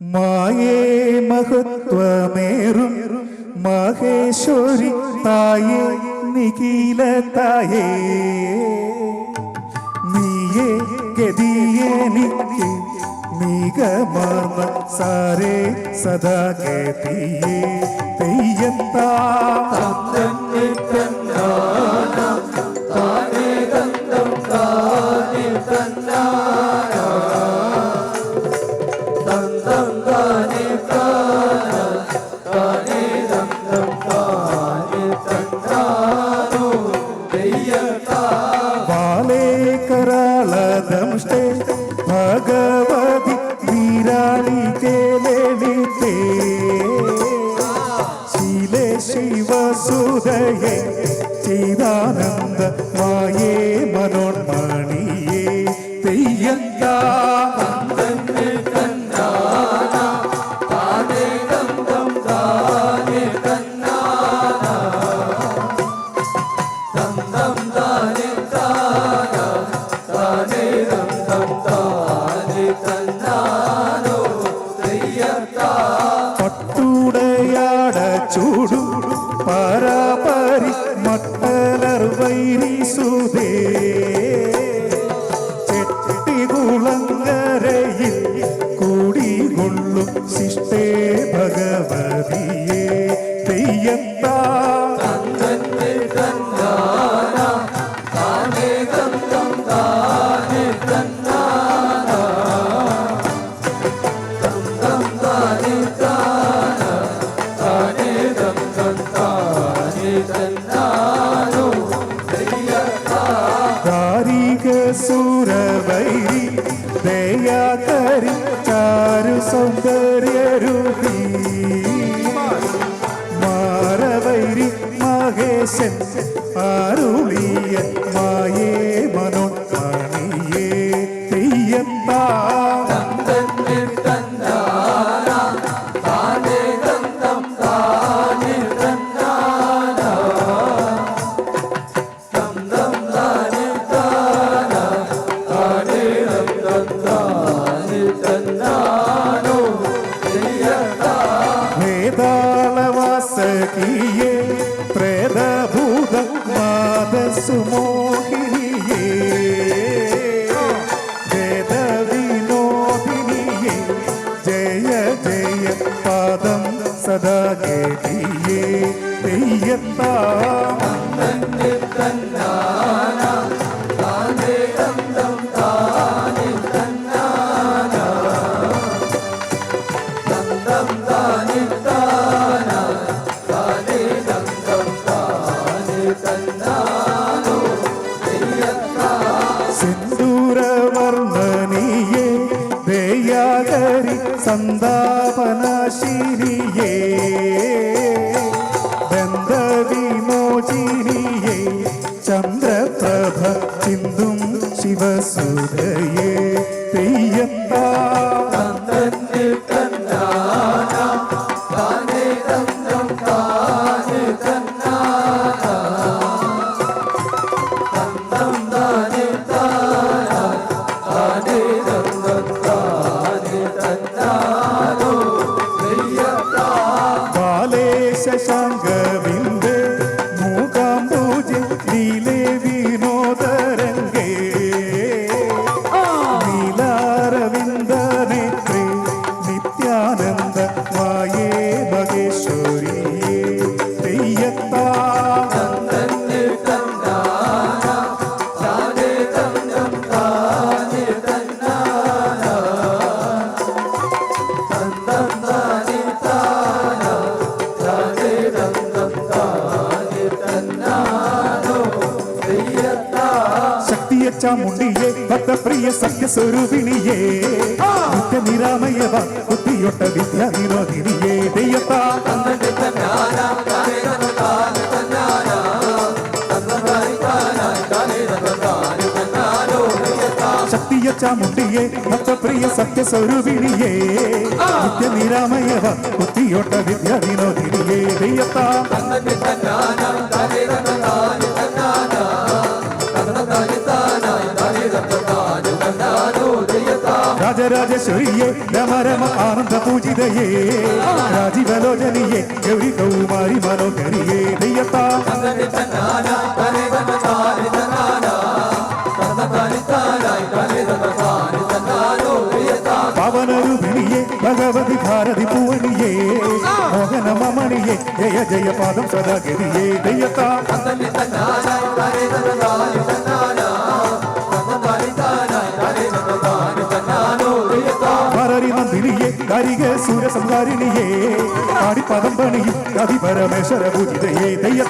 മായേ മഹത്വമേറും. മഹേശ്വരി തായേ നിഖില തായേ നീയേ ഗതിയെനിക്ക് മികമാർന്ന സാരേ സദാ ഗതിയേ. തെയ്യത്താ ಗಾರಿಕೆಲೆಳಿತೆ ಶಿಲೆ ಶಿವ ಸುದಯ ಚೈದಾನಂದ ಮಾಯೇ ಮನೋನ್ಮಣಿಯೇ ತೆಯ್ಯಂಗಾ చూడు పారా தேசன் அருளிய மாயே. പാദം സദാ ഗേതിയേ തെയ്യത്താ மசூதைய ചാമുണ്ടിയേ ഭക്തപ്രിയ സഖ്യസ്വരൂപിണിയേ നിത്യനിരാമയവ ബുദ്ധിയൊട്ട വിദ്യ നിരോധിനിയേ ദയ്യത്താ ശക്തിയ ചാമുണ്ടിയെ ഭക്തപ്രിയ സത്യസ്വരൂപിണിയേ നിത്യനിരാമയവ ബുദ്ധിയൊട്ട വിദ്യ വിനോദിനിയേ ദയ്യത്താ പരമേശ്വരിയെ രമരമ ആനന്ദ പൂജിതയേ. രാജീവലോചനിയെ ഗൗരി കൗമാരി മനോഹരിയേ ദയ്യത്താ പവനരൂപിണിയെ ഭഗവതി ഭാരതി പൂവണിയേ മോഹന മമണിയെ ജയ ജയ പാദം സദാഗതിയേ. സൂര്യസംഹാരിണിയെ ആടിപ്പദം പണിയും കവി പരമേശ്വര പൂജിതയെ തന്നാന